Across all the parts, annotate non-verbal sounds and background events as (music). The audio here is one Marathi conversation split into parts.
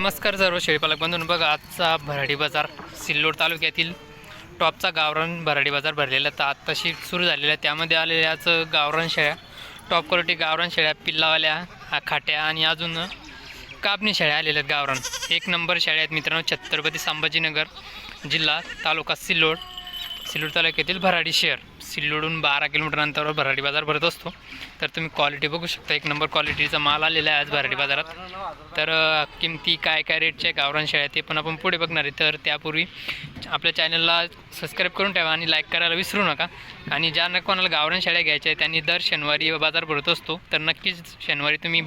नमस्कार सर्व शेळीपालक बंधून बघा आजचा भराडी बाजार सिल्लोड तालुक्यातील टॉपचा गावरान भराडी बाजार भरलेला तर आत्ताशी सुरू झालेला आहे. त्यामध्ये आलेल्याच गावरान शेळ्या टॉप क्वालिटी गावरान शेळ्या पिल्लावाल्या खाट्या आणि अजून कापणी शेळ्या आलेल्या आहेत गावरान. एक नंबर शेळ्या आहेत मित्रांनो छत्रपती संभाजीनगर जिल्हा तालुका सिल्लोड. सिल्लोड तालुक्यातील भराडी शहर. सिल्लोडून बारा किलोमीटर अंतरावर भराडी बाजार भरत असतो. तर तुम्ही क्वालिटी बघू शकता. एक नंबर क्वालिटीचा माल आलेला आहे आज भराडी बाजारात. तर किमती काय काय रेटचे आहे गावरान शेळ्या ते पण आपण पुढे बघणार आहे. तर त्यापूर्वी आपल्या चॅनलला सबस्क्राईब करून ठेवा आणि लाईक करायला विसरू नका. आणि ज्यांना कोणाला गावरान शेळ्या घ्यायच्या आहेत त्यांनी दर शनिवारी बाजार भरत असतो. तर नक्कीच शनिवारी तुम्ही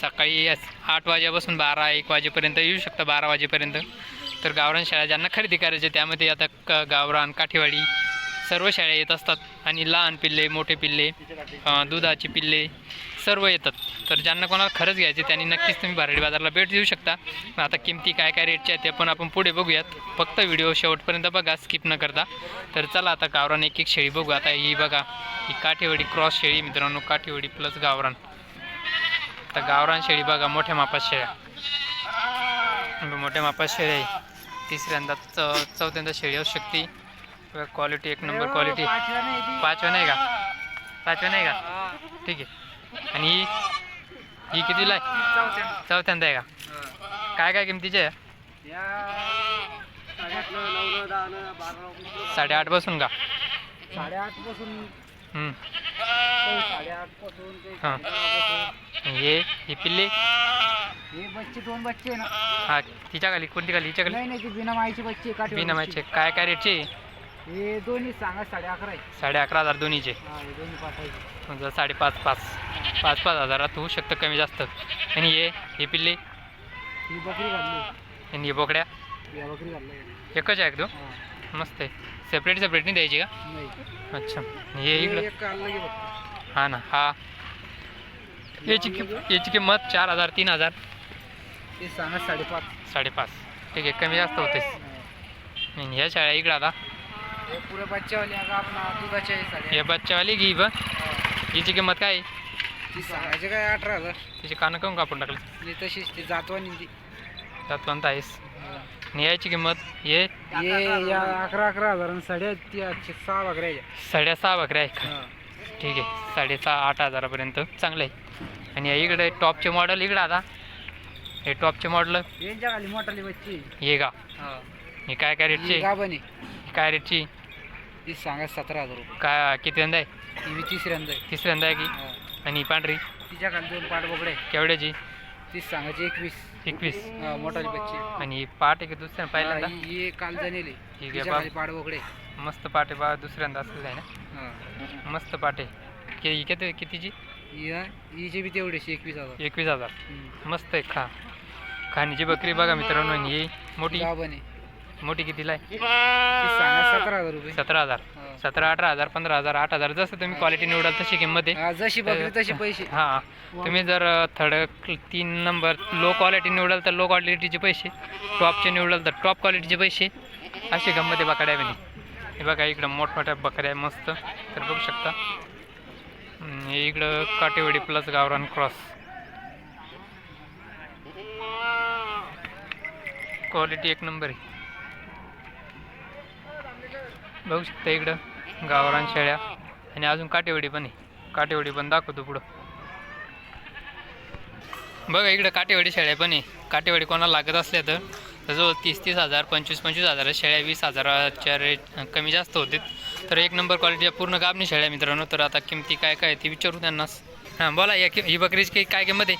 सकाळी आठ वाजेपासून बारा एक वाजेपर्यंत येऊ शकता बारा वाजेपर्यंत. तर गावरान शाळा ज्यांना खरेदी करायचे त्यामध्ये आता क गावरान काठीवाडी सर्व शाळा येत असतात. आणि लहान पिल्ले मोठे पिल्ले दुधाचे पिल्ले सर्व येतात. तर ज्यांना कोणाला खरंच घ्यायचे त्यांनी नक्कीच तुम्ही भराडी बाजारला भेट देऊ शकता. आता किमती काय काय रेटच्या आहेत ते पण आपण पुढे बघूयात. फक्त व्हिडिओ शेवटपर्यंत बघा स्किप न करता. तर चला आता गावरान एक एक शेळी बघू. आता ही बघा ही काठीवाडी क्रॉस शेळी मित्रांनो. काठीवडी प्लस गावरान. आता गावरान शेळी बघा मोठ्या मापात शेळ्या. मोठ्या मापात शेळ्या आहे. तिसऱ्यांदा चौ चौथ्यांदा शेळी असू शकते. क्वालिटी एक नंबर क्वालिटी पाचव्या नाही का? पाचव्या नाही का? ठीक आहे. आणि ही ही कितीला आहे? चौथ्यांदा आहे का? काय काय किमतीचे आहे? साडेआठपासून का? साडेआठपासून. ते हां. पंधरापासून. हे ही पिल्ली? हे बच्चे दोन बच्चे आहे ना. हा तिच्या खाली कोणती खाली हिच्या खाली नाही नाही ती बिना माईची बच्चे आहे, बिना बच्चे. काय काय रेटचे? हे दोन्ही सांगा साडे अकरा आहे. साडे अकरा हजार दोन्हीचे. हा हे दोन्ही पाठायचे म्हणजे साडेपाच पाच पाच पाच हजारात होऊ शकतं कमी जास्त. आणि हे हे पिल्ले? ही बकरी घातली. आणि हे बोकड्या? या बकरी घातली एकच आहे का हा. तो मस्त आहे. सेपरेट सेपरेट नाही द्यायची का? नाही. अच्छा. हे हे इकडं? एक काढलं की बघ. हा ना हा. याची कि याची किंमत चार हजार तीन हजार. ते सांगा साडेपाच. साडेपाच. ठीक आहे कमी जास्त होते आणि ह्या शाळा इकडं आता. हे पुरे बच्चेवाले आहे का? आपण आहे साडे हे बच्चावाली घी बघ. हिची किंमत काय? आहे? ती सांगायचे काय अठरा हजार. तिची कानं काऊन कापून टाकली? आणि तशीच ती जातवानी ती. त्यात पण आहेस आणि याची किंमत? हे? हे या अकरा अकरा हजार आणि साडे ती आठशे सहा बकऱ्या आहे. साडेसहा बकऱ्या आहे का. ठीक आहे. साडेसहा आठ हजारापर्यंत. चांगलं आहे. आणि इकडे टॉपचे मॉडेल इकडं आता. हे टॉपचे मॉडेल यांच्या खाली मोठाली बच्ची आहे. हे का? हा काय काय रेटची आहे काय रेटची ती सांगा सतरा हजार रुपये काय किती आहे? ती बी तिसऱ्यांदा आहे तिसऱ्यांदा आहे की? हा. आणि पांढरी? तिच्या खाली दोन पाठ बोकडे आहे. केवढ्याची? ती सांगायची एकवीस. एकवीस. हा, मोठाली बच्ची. आहे. आणि ही पाट आहे की दुसऱ्या हा, पहिल्यांदा ही ही काल जणेली ठीक आहे तिच्या बा खाली पाठ बोकडे आहे. मस्त पाट आहे बा दुसऱ्यांदा असं आहे ना? हा. मस्त पाट आहे कि ही किती कितीची? ही हिचे बी तेवढेशी एकवीस हजार. एकवीस हजार. हम्म. मस्त आहे खा. खाणीची बकरी बघा मित्रांनो आणि ही मोठी. गाभण आहे. मोठी कितीला आहे? ती सांगा सतरा हजार रुपये. सतरा हजार. हा. सतरा अठरा हजार पंधरा हजार आठ हजार जसं तुम्ही क्वालिटी निवडाल तशी किंमत आहे. जशी बकरी तसे पैसे. हां तुम्ही जर थर्ड तीन नंबर लो क्वालिटी निवडाल तर लो क्वालिटीचे पैसे टॉपचे निवडाल तर टॉप क्वालिटीचे पैसे. अशी गंमत आहे बकड्यामध्ये हे बघा इकडं मोठमोठ्या बकऱ्या मस्त. तर बघू शकता. हे इकडं काटेवाडी प्लस गावरान क्रॉस क्वालिटी एक नंबर आहे. बघू शकता इकडं. गावरान शेळ्या आणि अजून काटेवाडी पण आहे. काटेवाडी पण दाखवतो पुढं. बघा इकडं काटेवाडी शेळ्या पण आहे. काटेवाडी कोणाला लागत असल्या तर जवळ तीस तीस हजार पंचवीस पंचवीस हजार शेळ्या वीस हजाराच्या रेट कमी जास्त होते. तर एक नंबर क्वालिटीच्या पूर्ण गाबणी शेळ्या मित्रांनो. तर आता किमती काय काय ती विचारू त्यांना. हां बोला या कि- ही बकरीची काही काय किंमत आहे?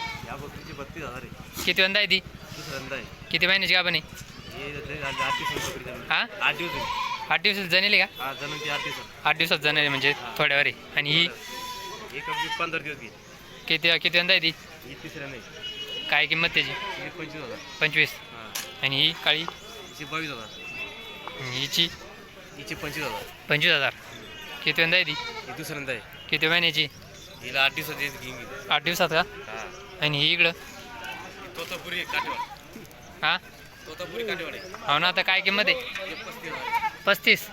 किती वंदा आहे ती? किती महिन्याची आहे? हे आठ हां दिवसात जणेली का? हा जणून ती आठ दिवसात. आठ दिवसात जणेली म्हणजे थोड्यावर. आहे आणि ही? अगदी पंधरा दिवस गेली किती किती वंदा आहे ती? ही तिसऱ्यांदा आहे काय किंमत त्याची? ही पंचवीस हजार. पंचवीस. हां. आणि ही काळी? हिची बावीस हजार. आणि हिची? हिची पंचवीस हजार. पंचवीस हजार. किती वंदा आहे ती? ही दुसऱ्यांदा आहे. किती महिन्याची? हिला आठ दिवसात येत घेऊन गेली आठ दिवसात का? हा. आणि ही इकडं? ही तोतापुरी आहे हां? हो ना आता काय किंमत आहे? पस्तीस.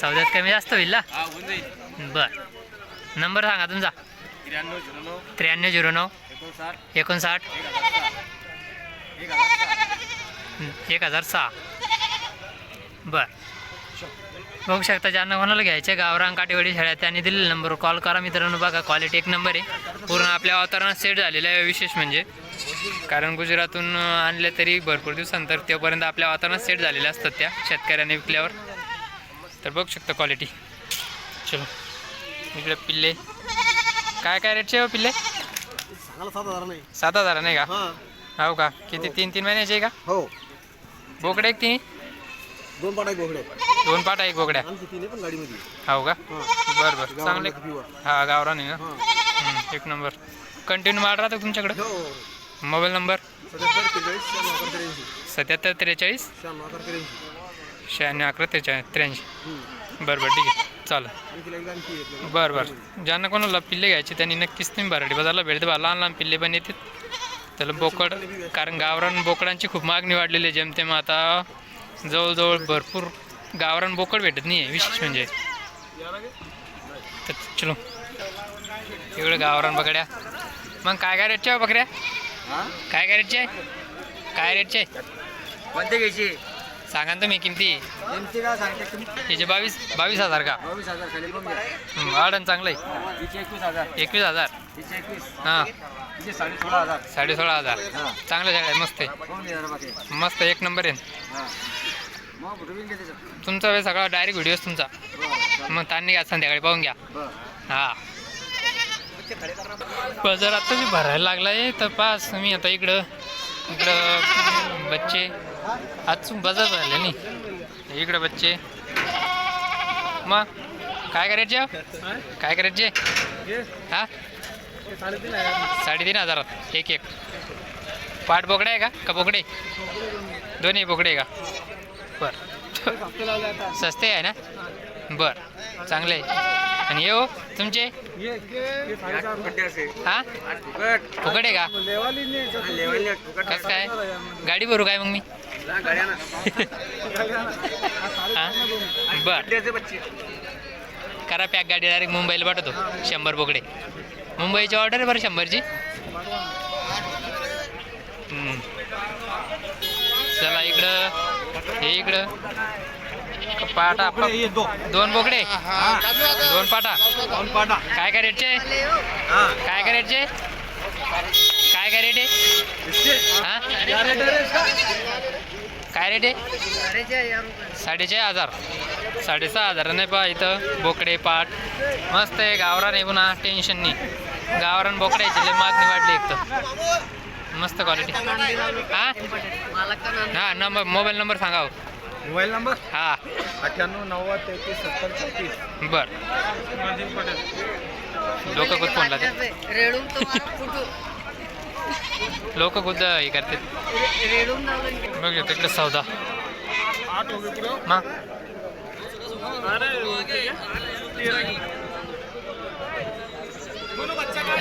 सौद्यात कमी जास्त होईल ना? बर. नंबर सांगा तुमचा. त्र्याण्णव झिरो नऊ. एकोणसाठ. एक हजार सहा. बर. बघू शकता ज्यांना कोणाला घ्यायचे गावरान काटेवाडी शाळा त्यांनी दिलेल्या नंबरवर कॉल करा. मित्रांनो बघा क्वालिटी एक नंबर आहे. पूर्ण आपल्या अवतारात सेट झालेलं आहे. विशेष म्हणजे कारण गुजरातून आणल्या तरी भरपूर दिवसानंतर तेव्हापर्यंत आपल्या वातावरणात सेट झालेल्या असतात त्या शेतकऱ्याने विकल्यावर. तर बघू शकता क्वालिटी चलो इकडे पिल्ले. काय काय रेटचे हो पिल्ले? सात हजार नाही. नाही का? हा. हो का? किती तीन तीन महिन्याचे आहे का? हो. बोकडे एक तिन्ही? दोन पाटा गोगडे दोन पाट आहे बोकड्या हो का? हा. बरं बरं. चांगले. हा गावरान आहे ना? हा. हं, एक नंबर. कंटिन्यू माल राहतो तुमच्याकडे? हो. Mobile number? सत्याहत्तर त्रेचाळीस? शहाण्णव अकरा त्रेचाळीस त्र्याऐंशी. बरं बरं ठीक आहे. चालेल. बरं बरं. ज्यांना कोणाला पिल्ले घ्यायचे त्यांनी नक्कीच तुम्ही भराडी बाजारला भेट द्या. लहान लहान पिल्ले पण येतात त्याला बोकड कारण गावरान बोकडांची खूप मागणी वाढलेली आहे जेमतेम आता. जवळजवळ भरपूर गावरान बोकड भेटत नाही आहे विशेष म्हणजे. तर चलो. इकडे गावरान बकड्या. मग काय काय रेटच्या बकऱ्या? काय काय रेटचे? आहे काय रेटचे? आहे कोणते घ्यायचे? सांगा ना तुम्ही किमती. नेमकी काय सांगते? तुम्ही याचे बावीस बावीस हजार का? बावीस हजार खाली हं, चांगलं आहे तिचे एकवीस हजार. एकवीस हजार? तिचे एकवीस. हां. तिचे साडे सोळा हजार. साडे सोळा हजार. हा. चांगलं झाड आहे. मस्त आहे कोण देणार बाकी. मस्त एक नंबर आहे. हा. मग तुमचा वेळ सगळा डायरेक्ट व्हिडिओ तुमचा. बरं मग ताण घ्या संध्याकाळी पाहून घ्या. बरं. हा. बाजार आता भरायला लागला आहे. तर पास मी आता इकडं इकडं बच्चे. आज बाजार भरले नाही. इकडं बच्चे. मग काय करायचे? काय करायचे? हा? साडेतीन हजारात एक एक. पाठ बोकडे आहे का? का बोकडे? दोन्ही बोकडे आहे का? बर. सस्ते आहे ना? बर. चांगले आहे. आणि येऊ हो, तुमचे? हा? फुकट आहे का? कसं काय? गाडी भरू काय मग मी? बर. करा पॅक गाडी डायरेक्ट मुंबईला पाठवतो. शंभर बोकडे. मुंबईची ऑर्डर आहे बरं शंभरची? चला इकडं. हे इकडं. पाटा दोन बोकडे दोन. पाटा? काय काय रेटचे? काय काय रेटचे? काय काय रेट आहे? हा? काय रेट आहे? साडेचार हजार. साडेसहा हजार नाही पहा इथं बोकडे पाट. मस्त आहे गावरान आहे पुन्हा टेन्शन नाही. गावरान बोकड्याची लय मागणी वाढली एक तर मस्त क्वालिटी हा? हा नंबर मोबाईल नंबर सांगा हो. Mobile number? हा. अठ्ठ्याण्णव नव्वद तेहतीस सत्तर चौतीस बर. लोक खूप फोन लावते रेडून तुम्हाला फुटू लोक खूप हे करते? लावलं बघ तिकडे. सौदा मग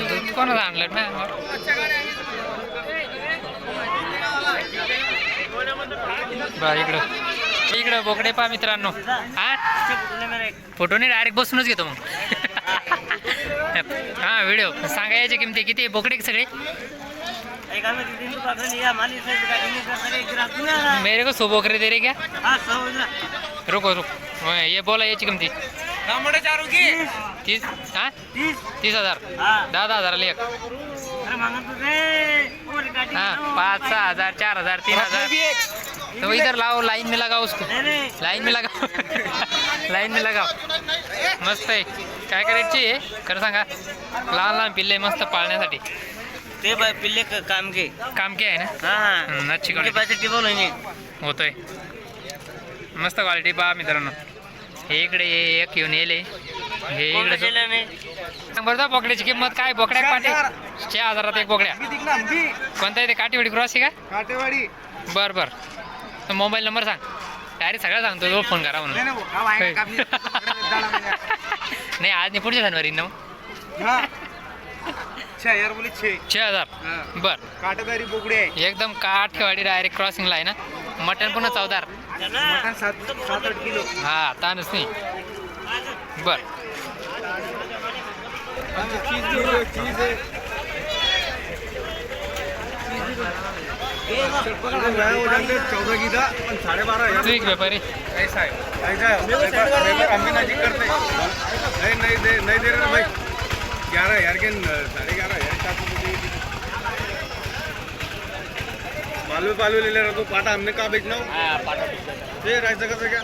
दूध कोणाला आणलं ना बा इकडं. इकडं बोकडे पा मित्रांनो. हा? फोटो नाही डायरेक्ट बसूनच घेतो मग. (laughs) हा व्हिडिओ सांगा याची किमती किती बोकडे सगळे? मेरे को सो बोकरे दे रहे क्या? रुको रुको. हाँ, ये बोला याची किमती? तीस हा? तीस हजार. दहा दहा हजार एक. हाँ पाँच सहा हजार चार हजार तीन हजार. तो इधर लाओ लाइन में लगाओ उसको। लाइन में लगाओ। (laughs) लाइन में लगाओ। मस्त आहे काय करायची आहे? खरं सांगा. लहान लहान पिल्ले मस्त पाळण्यासाठी. ते बाय पिल्ले क- काम के काम के आहे ना? हा हा. हम्म, अच्छी उनके क्वालिटी पैसे टिबल होंगे होतोय. मस्त क्वालिटी पहा मित्रांनो. हे इकडे एक घेऊन येले. हे इकडे जो- जिले में. सांग बरं जा बोकड्याची किंमत काय? बोकड्या पाठी. छे हजारात एक बोकड्या. कोणता आहे ते? काठीवडी क्रॉस आहे का? काटेवाडी बरं बरं. मोबाईल नंबर सांग. डायरेक्ट सगळं सांगतो तो फोन करा म्हणून. नाही (laughs) आज नाही पुढच्या शनिवारी ना छे हजार. बर. काटेदारी बोकडे आहे. एकदम काठेवाडी डायरेक्ट क्रॉसिंगला आहे ना. मटण पुन्हा चौदार. मटण सात सात आठ किलो. हा तानच नाही. बर. चौदा की तू एक व्यापारी ऐसा है है नजीक करते नहीं नहीं दे नहीं दे रहे ना भाई ग्यारह हजार के? का तो मुझे पालू पालू ले ले रहा तो पाटा हमने कहा बेचना हो फिर ऐसा कैसे क्या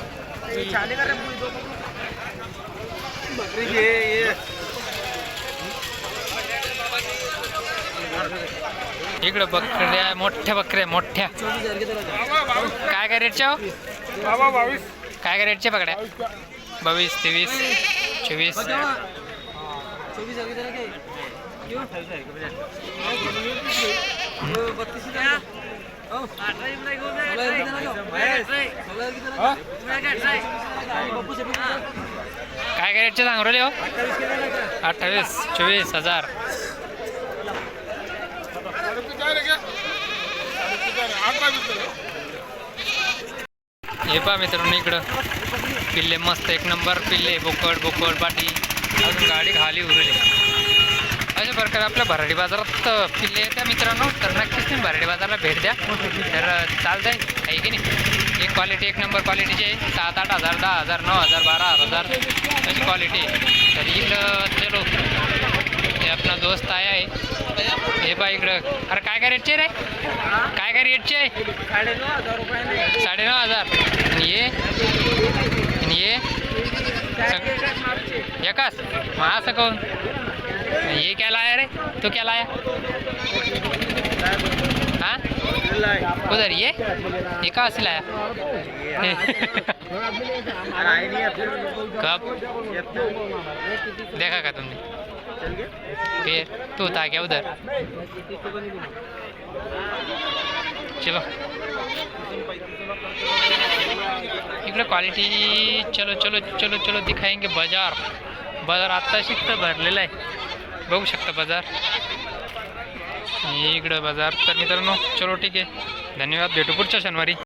बकरी की इकडं बकऱ्या मोठ्या बकऱ्या मोठ्या. काय काय रेटच्या हो? काय काय रेटच्या पकड्या बावीस तेवीस चोवीस. काय काय रेटचे सांग राहिले हो? अठ्ठावीस चोवीस हजार. हे पहा मित्रांनो इकडं. पिल्ले मस्त एक नंबर पिल्ले बोकड बोकड पाटी. अजून गाडी खाली उरली. अशा प्रकारे आपल्या भराडी बाजारात पिल्ले येत्या मित्रांनो. तर नक्कीच तुम्ही भराडी बाजारला भेट द्या. तर चालत आहे की नाही? एक क्वालिटी एक नंबर क्वालिटीची आहे. सात आठ हजार दहा हजार नऊ हजार बारा हजार अशी क्वालिटी आहे. तर इकडं चलो हे आपला दोस्त आहे. हे पाय इकडं. अरे काय काय रेटचे रे? काय काय रेटचे आहे साडे नऊ हजार. आणि ये आणि ये एकाच? मग असं कहून ये क्या लाया रे? तू क्या लाया? हाँ? उधर ये. ये कहाँ से लाया. (laughs) कब? देखा का तुमने फिर तू था क्या उधर? चलो. इकडे क्वालिटी चलो चलो चलो चलो दिखाएंगे बाजार. बाजार आत्ता शिकतं भरलेलं आहे. बघू शकता बाजार. इकडं बाजार तर मित्रांनो चलो ठीक आहे. धन्यवाद भेटू पुढच्या शनिवारी.